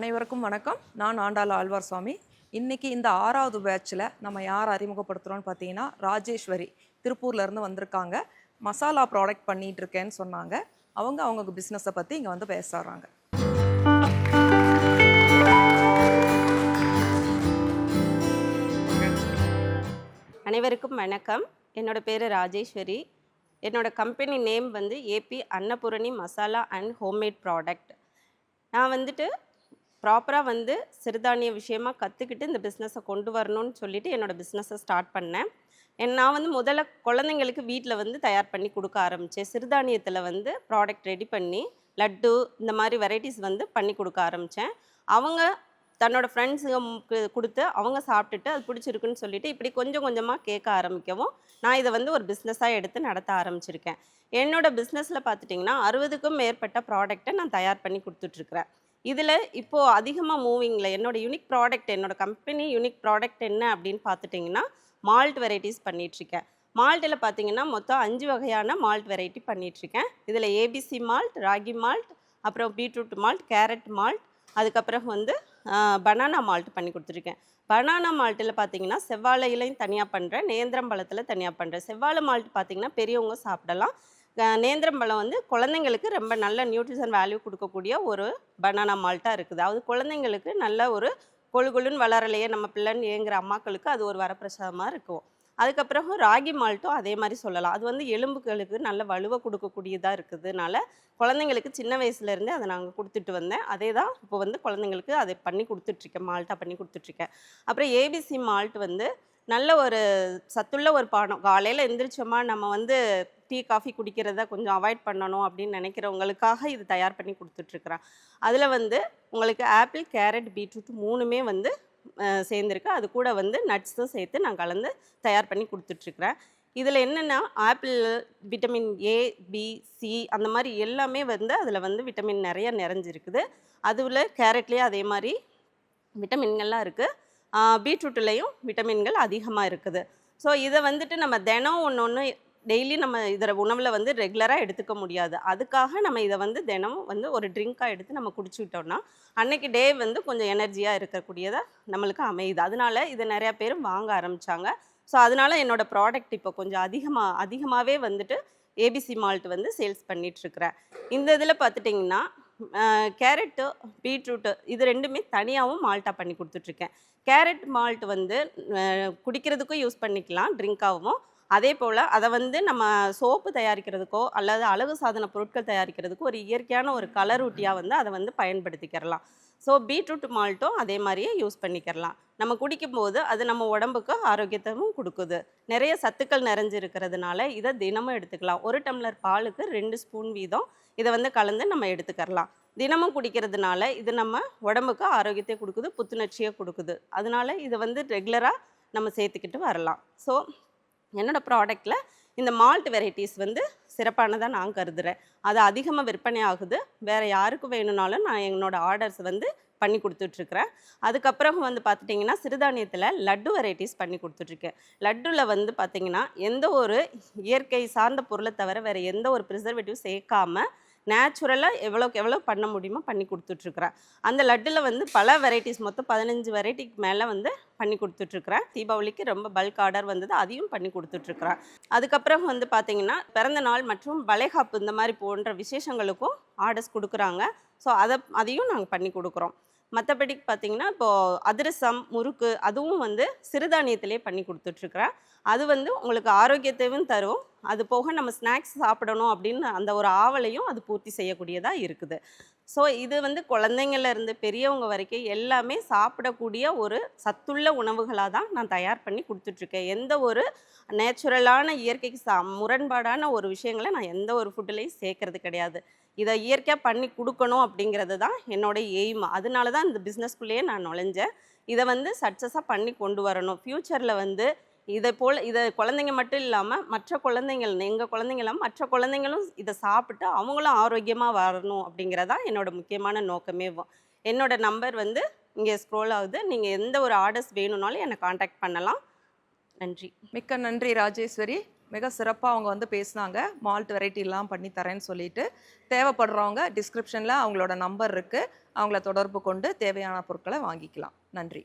அனைவருக்கும் வணக்கம். நான் ஆண்டாள் ஆழ்வார் சுவாமி. இன்றைக்கி இந்த ஆறாவது பேட்சில் நம்ம யார் அறிமுகப்படுத்துகிறோம்னு பார்த்தீங்கன்னா ராஜேஸ்வரி திருப்பூர்ல இருந்து வந்திருக்காங்க. மசாலா ப்ராடக்ட் பண்ணிகிட்டு இருக்கேன்னு சொன்னாங்க. அவங்க அவங்க பிஸ்னஸை பற்றி இங்கே வந்து பேசுகிறாங்க அனைவருக்கும் வணக்கம். என்னோடய பேர் ராஜேஸ்வரி. என்னோட கம்பெனி நேம் வந்து AP Annapoorani masala and homemade product நான் வந்துட்டு ப்ராப்பராக வந்து சிறுதானிய விஷயமா கற்றுக்கிட்டு இந்த பிஸ்னஸை கொண்டு வரணும்னு சொல்லிட்டு என்னோடய பிஸ்னஸை ஸ்டார்ட் பண்ணேன். என் நான் வந்து முதல்ல குழந்தைங்களுக்கு வீட்டில் வந்து தயார் பண்ணி கொடுக்க ஆரம்பித்தேன் சிறுதானியத்தில் வந்து ப்ராடக்ட் ரெடி பண்ணி லட்டு இந்த மாதிரி வெரைட்டிஸ் வந்து பண்ணி கொடுக்க ஆரம்பித்தேன் அவங்க தன்னோட ஃப்ரெண்ட்ஸுக்கு கொடுத்து அவங்க சாப்பிட்டுட்டு அது பிடிச்சிருக்குன்னு சொல்லிட்டு இப்படி கொஞ்சம் கொஞ்சமாக கேட்க ஆரம்பிக்கவும் நான் இதை வந்து ஒரு பிஸ்னஸாக எடுத்து நடத்த ஆரம்பிச்சிருக்கேன். என்னோட பிஸ்னஸில் பார்த்துட்டிங்கன்னா அறுபதுக்கும் மேற்பட்ட ப்ராடக்ட்டை நான் தயார் பண்ணி கொடுத்துட்ருக்குறேன் இதில் இப்போது அதிகமாக மூவிங்கில் என்னோடய யூனிக் ப்ராடக்ட் என்னோட கம்பெனி யூனிக் ப்ராடக்ட் என்ன அப்படின்னு பார்த்துட்டிங்கன்னா மால்ட் வெரைட்டிஸ் பண்ணிகிட்ருக்கேன் மால்ட்டில் பார்த்தீங்கன்னா மொத்தம் அஞ்சு வகையான மால்ட் வெரைட்டி பண்ணிகிட்ருக்கேன் இதில் ஏபிசி மால்ட் ராகி மால்ட் அப்புறம் பீட்ரூட் மால்ட் கேரட் மால்ட் அதுக்கப்புறம் வந்து பனானா மால்ட் பண்ணி கொடுத்துருக்கேன். பனானா மால்ட்டில் பார்த்தீங்கன்னா செவ்வாழையிலையும் தனியாக பண்ணுறேன் நேந்திரம் பழத்தில் தனியாக பண்ணுறேன் செவ்வாழை மால்ட் பார்த்தீங்கன்னா பெரியவங்க சாப்பிடலாம். நேந்திரம்பழம் நேந்திரம் பழம் வந்து குழந்தைங்களுக்கு ரொம்ப நல்ல நியூட்ரிஷன் வேல்யூ கொடுக்கக்கூடிய ஒரு பனானா மால்ட்டாக இருக்குது. அது குழந்தைங்களுக்கு நல்ல ஒரு கொழு கொழுன்னு வளரலையே நம்ம பிள்ளைன்னு ஏங்குற அம்மாக்களுக்கு அது ஒரு வரப்பிரசாதமாக இருக்கும். அதுக்கப்புறம் ராகி மால்ட்டும் அதே மாதிரி சொல்லலாம். அது வந்து எலும்புகளுக்கு நல்ல வலுவை கொடுக்கக்கூடியதாக இருக்குதுனால குழந்தைங்களுக்கு சின்ன வயசுலேருந்தே அதை நாங்கள் கொடுத்துட்டு வந்தேன். அதே தான் இப்போ வந்து குழந்தைங்களுக்கு அதை பண்ணி கொடுத்துட்ருக்கேன் மால்ட்டாக பண்ணி கொடுத்துட்ருக்கேன் அப்புறம் ஏபிசி மால்ட் வந்து நல்ல ஒரு சத்துள்ள ஒரு பானம். காலையில் எந்திரிச்சோமா நம்ம வந்து டீ காஃபி குடிக்கிறத கொஞ்சம் அவாய்ட் பண்ணணும் அப்படின்னு நினைக்கிறவங்களுக்காக இது தயார் பண்ணி கொடுத்துட்ருக்குறேன். அதில் வந்து உங்களுக்கு ஆப்பிள் கேரட் பீட்ரூட் மூணுமே வந்து சேர்ந்துருக்கு. அது கூட வந்து நட்ஸும் சேர்த்து நான் கலந்து தயார் பண்ணி கொடுத்துட்ருக்குறேன். இதில் என்னென்னா apple vitamin A B C அந்த மாதிரி எல்லாமே வந்து அதில் வந்து விட்டமின் நிறைய நிறைஞ்சிருக்குது. அதுவில் கேரட்லேயே அதே மாதிரி விட்டமின்கள்லாம் இருக்குது பீட்ரூட்லேயும் விட்டமின்கள் அதிகமாக இருக்குது. ஸோ இதை வந்துட்டு நம்ம தினம் ஒன்று ஒன்று டெய்லி நம்ம இதில் உணவில் வந்து ரெகுலராக எடுத்துக்க முடியாது. அதுக்காக நம்ம இதை வந்து தினமும் வந்து ஒரு ட்ரிங்காக எடுத்து நம்ம குடிச்சுக்கிட்டோம்னா அன்னைக்கு டே வந்து கொஞ்சம் எனர்ஜியாக இருக்கக்கூடியதாக நம்மளுக்கு அமையுது. அதனால இதை நிறையா பேரும் வாங்க ஆரம்பித்தாங்க ஸோ அதனால என்னோட ப்ராடக்ட் இப்போ கொஞ்சம் அதிகமாக அதிகமாகவே வந்துட்டு ஏபிசி மால்ட் வந்து சேல்ஸ் பண்ணிகிட்ருக்கிறேன் இந்த இதில் பார்த்துட்டிங்கன்னா கேரட்டு பீட்ரூட்டு இது ரெண்டுமே தனியாகவும் மால்ட்டாக பண்ணி கொடுத்துட்ருக்கேன். கேரட் மால்ட் வந்து குடிக்கிறதுக்கும் யூஸ் பண்ணிக்கலாம் ட்ரிங்க்காகவும் அதே போல் அதை வந்து நம்ம சோப்பு தயாரிக்கிறதுக்கோ அல்லது அழகு சாதன பொருட்கள் தயாரிக்கிறதுக்கோ ஒரு இயற்கையான ஒரு கலர் ஊட்டியாக வந்து அதை வந்து பயன்படுத்திக்கிறலாம். ஸோ பீட்ரூட் மால்ட்டும் அதே மாதிரியே யூஸ் பண்ணிக்கிறலாம். நம்ம குடிக்கும்போது அது நம்ம உடம்புக்கு ஆரோக்கியத்தையும் கொடுக்குது. நிறைய சத்துக்கள் நிறைஞ்சிருக்கிறதுனால இதை தினமும் எடுத்துக்கலாம். ஒரு டம்ளர் பாலுக்கு ரெண்டு ஸ்பூன் வீதம் இதை வந்து கலந்து நம்ம எடுத்துக்கிறலாம். தினமும் குடிக்கிறதுனால இது நம்ம உடம்புக்கு ஆரோக்கியத்தை கொடுக்குது புத்துணர்ச்சியை கொடுக்குது. அதனால இதை வந்து ரெகுலராக நம்ம சேர்த்துக்கிட்டு வரலாம். ஸோ என்னோடய ப்ராடக்டில் இந்த மால்ட் வெரைட்டிஸ் வந்து சிறப்பானதாக நான் கருதுகிறேன் அது அதிகமாக விற்பனை ஆகுது. வேறு யாருக்கு வேணும்னாலும் நான் என்னோடய ஆர்டர்ஸ் வந்து பண்ணி கொடுத்துட்ருக்குறேன். அதுக்கப்புறம் வந்து பார்த்துட்டிங்கன்னா சிறுதானியத்தில் லட்டு வெரைட்டிஸ் பண்ணி கொடுத்துட்ருக்கேன். லட்டுவில் வந்து பார்த்திங்கன்னா எந்த ஒரு இயற்கை சார்ந்த பொருளை தவிர வேறு எந்த ஒரு ப்ரிசர்வேட்டிவ் சேர்க்காம நேச்சுரலாக எவ்வளோக்கு எவ்வளோ பண்ண முடியுமோ பண்ணி கொடுத்துட்ருக்குறேன் அந்த லட்டில் வந்து பல வெரைட்டிஸ் மொத்தம் பதினஞ்சு வெரைட்டிக்கு மேலே வந்து பண்ணி கொடுத்துட்ருக்குறேன் தீபாவளிக்கு ரொம்ப பல்க் ஆர்டர் வந்தது அதையும் பண்ணி கொடுத்துட்ருக்குறேன் அதுக்கப்புறம் வந்து பார்த்திங்கன்னா பிறந்த நாள் மற்றும் வளைகாப்பு இந்த மாதிரி போன்ற விசேஷங்களுக்கும் ஆர்டர்ஸ் கொடுக்குறாங்க. ஸோ அதை அதையும் நாங்கள் பண்ணி கொடுக்குறோம். மற்றபடி பார்த்தீங்கன்னா இப்போது அதிரசம் முறுக்கு அதுவும் வந்து சிறுதானியத்திலே பண்ணி கொடுத்துட்ருக்குறேன். அது வந்து உங்களுக்கு ஆரோக்கியத்தையும் தரும். அது போக நம்ம ஸ்நாக்ஸ் சாப்பிடணும் அப்படின்னு அந்த ஒரு ஆவலையும் அது பூர்த்தி செய்யக்கூடியதாக இருக்குது. ஸோ இது வந்து குழந்தைங்கள்ல இருந்து பெரியவங்க வரைக்கும் எல்லாமே சாப்பிடக்கூடிய ஒரு சத்துள்ள உணவுகளாக தான் நான் தயார் பண்ணி கொடுத்துட்ருக்கேன். எந்த ஒரு நேச்சுரலான இயற்கைக்கு சா முரண்பாடான ஒரு விஷயங்களை நான் எந்த ஒரு ஃபுட்டுலேயும் சேர்க்கறது கிடையாது. இதை இயற்கையாக பண்ணி கொடுக்கணும் அப்படிங்கிறது தான் என்னோட எய்ம். அதனால தான் இந்த பிஸ்னஸ்குள்ளேயே நான் நுழைஞ்சேன். இதை வந்து சக்ஸஸாக பண்ணி கொண்டு வரணும். ஃப்யூச்சரில் வந்து இதை போல் இதை குழந்தைங்க மட்டும் இல்லாமல் மற்ற குழந்தைங்கள் எங்கள் குழந்தைங்க இல்லாமல் மற்ற குழந்தைங்களும் இதை சாப்பிட்டு அவங்களும் ஆரோக்கியமாக வரணும் அப்படிங்கிறதான் என்னோடய முக்கியமான நோக்கமே என்னோட நம்பர் வந்து இங்கே ஸ்க்ரோல் ஆகுது. நீங்கள் எந்த ஒரு ஆர்டர்ஸ் வேணும்னாலும் என்னை காண்டாக்ட் பண்ணலாம். நன்றி. மிக்க நன்றி ராஜேஸ்வரி. மிக சிறப்பாக அவங்க வந்து பேசினாங்க. மால்ட் வெரைட்டிலாம் பண்ணி தரேன்னு சொல்லிட்டு தேவைப்படுறவங்க டிஸ்கிரிப்ஷனில் அவங்களோட நம்பர் இருக்குது அவங்கள தொடர்பு கொண்டு தேவையான பொருட்களை வாங்கிக்கலாம். நன்றி.